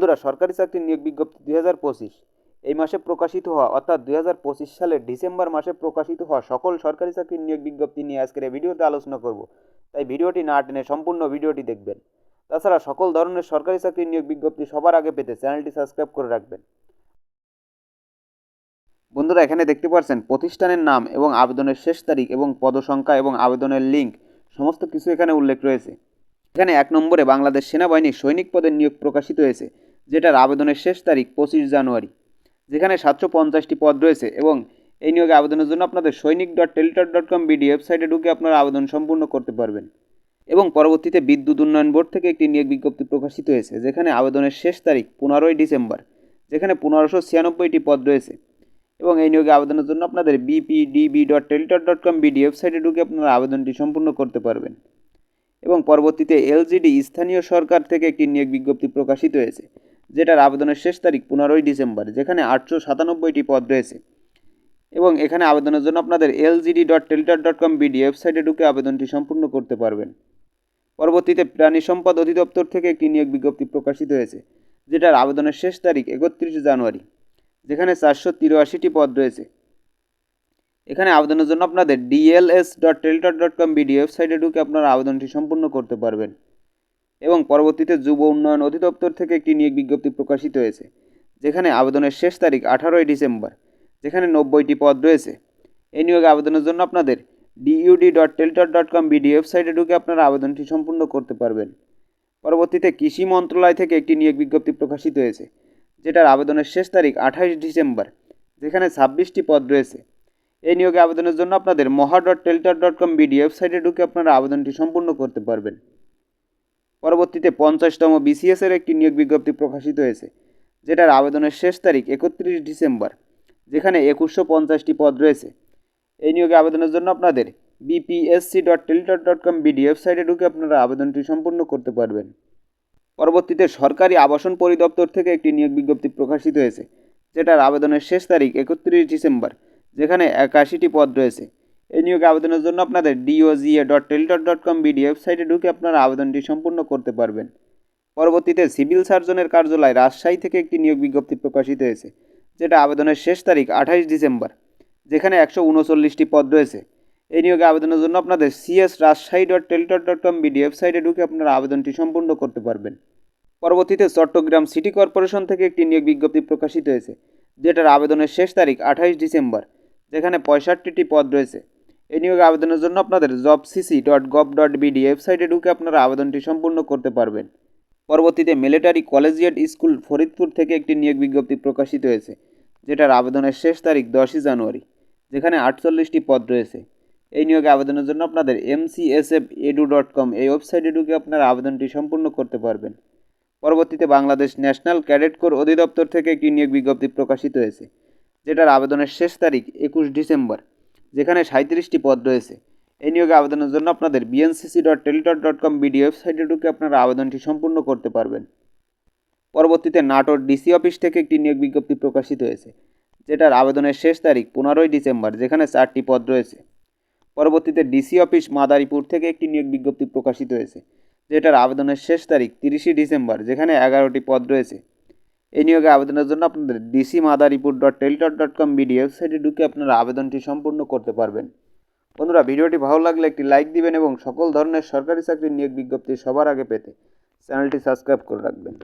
বন্ধুরা, সরকারি চাকরির নিয়োগ বিজ্ঞপ্তি দুই হাজার পঁচিশ। এই মাসে প্রকাশিত হওয়া, অর্থাৎ দুই হাজার পঁচিশ সালের ডিসেম্বর মাসে প্রকাশিত হওয়া সকল সরকারি চাকরির নিয়োগ বিজ্ঞপ্তি নিয়ে আজকের এই ভিডিওতে আলোচনা করব। তাই ভিডিওটি না টেনে সম্পূর্ণ ভিডিওটি দেখবেন। তাছাড়া সকল ধরনের সরকারি চাকরির নিয়োগ বিজ্ঞপ্তি সবার আগে পেতে চ্যানেলটি সাবস্ক্রাইব করে রাখবেন। বন্ধুরা, এখানে দেখতে পাচ্ছেন, প্রতিষ্ঠানের নাম এবং আবেদনের শেষ তারিখ এবং পদসংখ্যা এবং আবেদনের লিঙ্ক, সমস্ত কিছু এখানে উল্লেখ রয়েছে। এখানে এক নম্বরে বাংলাদেশ সেনাবাহিনীর সৈনিক পদের নিয়োগ প্রকাশিত হয়েছে। যেটার আবেদনের শেষ তারিখ পঁচিশ জানুয়ারি, যেখানে সাতশো পঞ্চাশটি পদ রয়েছে এবং এই নিয়োগে আবেদনের জন্য আপনাদের সৈনিক dot Teletalk dot com BD ওয়েবসাইটে ঢুকে আপনারা আবেদন সম্পূর্ণ করতে পারবেন। এবং পরবর্তীতে বিদ্যুৎ উন্নয়ন বোর্ড থেকে একটি নিয়োগ বিজ্ঞপ্তি প্রকাশিত হয়েছে, যেখানে আবেদনের শেষ তারিখ পনেরোই ডিসেম্বর, যেখানে পনেরোশো ছিয়ানব্বইটি পদ রয়েছে। এবং এই নিয়োগে আবেদনের জন্য আপনাদের BPDB dot Teletalk dot com BD ওয়েবসাইটে ঢুকে আপনারা আবেদনটি সম্পূর্ণ করতে পারবেন। এবং পরবর্তীতে এলজিডি স্থানীয় সরকার থেকে একটি নিয়োগ বিজ্ঞপ্তি প্রকাশিত হয়েছে যেটার আবেদনের শেষ তারিখ পনেরোই ডিসেম্বর, যেখানে আটশো সাতানব্বইটি পদ রয়েছে। এবং এখানে আবেদনের জন্য আপনাদের LGD dot Teletalk dot com BD ওয়েবসাইটে ঢুকে আবেদনটি সম্পূর্ণ করতে পারবেন। পরবর্তীতে প্রাণী সম্পদ অধিদপ্তর থেকে একটি নিয়োগ বিজ্ঞপ্তি প্রকাশিত হয়েছে, যেটার আবেদনের শেষ তারিখ একত্রিশে জানুয়ারি, যেখানে চারশো তিরাশিটি পদ রয়েছে। এখানে আবেদনের জন্য আপনাদের DLS dot Teletalk dot com BD ওয়েবসাইটে ঢুকে আপনারা আবেদনটি সম্পূর্ণ করতে পারবেন। এবং পরবর্তীতে যুব উন্নয়ন অধিদপ্তর থেকে একটি নিয়োগ বিজ্ঞপ্তি প্রকাশিত হয়েছে, যেখানে আবেদনের শেষ তারিখ আঠারোই ডিসেম্বর, যেখানে নব্বইটি পদ রয়েছে। এই নিয়োগে আবেদনের জন্য আপনাদের DUD dot Teletalk dot com BD ওয়েবসাইটে ঢুকে আপনারা আবেদনটি সম্পূর্ণ করতে পারবেন। পরবর্তীতে কৃষি মন্ত্রণালয় থেকে একটি নিয়োগ বিজ্ঞপ্তি প্রকাশিত হয়েছে, যেটার আবেদনের শেষ তারিখ আঠাশ ডিসেম্বর, যেখানে ছাব্বিশটি পদ রয়েছে। এই নিয়োগে আবেদনের জন্য আপনাদের মহা dot Teletalk dot com BD ওয়েবসাইটে ঢুকে আপনারা আবেদনটি সম্পূর্ণ করতে পারবেন। পরবর্তীতে পঞ্চাশতম বিসিএস এর একটি নিয়োগ বিজ্ঞপ্তি প্রকাশিত হয়েছে, যেটার আবেদনের শেষ তারিখ একত্রিশ ডিসেম্বর, যেখানে একুশশো পঞ্চাশটি পদ রয়েছে। এই নিয়োগে আবেদনের জন্য আপনাদের BPSC dot Teletalk dot com BD ওয়েবসাইটে ঢুকে আপনারা আবেদনটি সম্পূর্ণ করতে পারবেন। পরবর্তীতে সরকারি আবাসন পরিদপ্তর থেকে একটি নিয়োগ বিজ্ঞপ্তি প্রকাশিত হয়েছে, যেটার আবেদনের শেষ তারিখ একত্রিশ ডিসেম্বর, যেখানে একাশিটি পদ রয়েছে। এই নিয়োগে আবেদনের জন্য আপনাদের DOGA dot Teletalk dot com BD ওয়েবসাইটে ঢুকে আপনারা আবেদনটি সম্পূর্ণ করতে পারবেন। পরবর্তীতে সিভিল সার্জনের কার্যালয় রাজশাহী থেকে একটি নিয়োগ বিজ্ঞপ্তি প্রকাশিত হয়েছে, যেটা আবেদনের শেষ তারিখ আঠাশ ডিসেম্বর, যেখানে একশো উনচল্লিশটি পদ রয়েছে। এই নিয়োগে আবেদনের জন্য আপনাদের CS Rajshahi dot Teletalk dot com BD ওয়েবসাইটে ঢুকে আপনারা আবেদনটি সম্পূর্ণ করতে পারবেন। পরবর্তীতে চট্টগ্রাম সিটি কর্পোরেশন থেকে একটি নিয়োগ বিজ্ঞপ্তি প্রকাশিত হয়েছে, যেটার আবেদনের শেষ তারিখ আঠাশ ডিসেম্বর, যেখানে পঁয়ষট্টিটি পদ রয়েছে। এই নিয়োগে আবেদনের জন্য আপনাদের job CC dot gov dot BD ওয়েবসাইটে ঢুকে আপনারা আবেদনটি সম্পূর্ণ করতে পারবেন। পরবর্তীতে মিলিটারি কলেজিয়েট স্কুল ফরিদপুর থেকে একটি নিয়োগ বিজ্ঞপ্তি প্রকাশিত হয়েছে, যেটার আবেদনের শেষ তারিখ দশই জানুয়ারি, যেখানে আটচল্লিশটি পদ রয়েছে। এই নিয়োগে আবেদনের জন্য আপনাদের M C S MCSF edu dot com এই ওয়েবসাইটে ঢুকে আপনারা আবেদনটি সম্পূর্ণ করতে পারবেন। পরবর্তীতে বাংলাদেশ ন্যাশনাল ক্যাডেট কোর অধিদপ্তর থেকে একটি নিয়োগ বিজ্ঞপ্তি প্রকাশিত হয়েছে, যেটার আবেদনের শেষ তারিখ একুশ ডিসেম্বর। যেখানে সাঁত্রিশটি পদ রয়েছে। এই নিয়োগে আবেদনের জন্য আপনাদের BNCC dot Teletalk dot com BD ওয়েবসাইটে ঢুকে আপনারা আবেদনটি সম্পূর্ণ করতে পারবেন। পরবর্তীতে নাটোর ডিসি অফিস থেকে একটি নিয়োগ বিজ্ঞপ্তি প্রকাশিত হয়েছে, যেটার আবেদনের শেষ তারিখ পনেরোই ডিসেম্বর, যেখানে চারটি পদ রয়েছে। পরবর্তীতে ডিসি অফিস মাদারীপুর থেকে একটি নিয়োগ বিজ্ঞপ্তি প্রকাশিত হয়েছে, যেটার আবেদনের শেষ তারিখ তিরিশে ডিসেম্বর, যেখানে এগারোটি পদ রয়েছে। এই নিয়োগে আবেদনের জন্য আপনাদের DC Madaripur dot Teletalk dot com BD ওয়েবসাইটে ঢুকে আপনারা আবেদনটি সম্পূর্ণ করতে পারবেন। বন্ধুরা, ভিডিওটি ভালো লাগলে একটি লাইক দিবেন এবং সকল ধরনের সরকারি চাকরির নিয়োগ বিজ্ঞপ্তি সবার আগে পেতে চ্যানেলটি সাবস্ক্রাইব করে রাখবেন।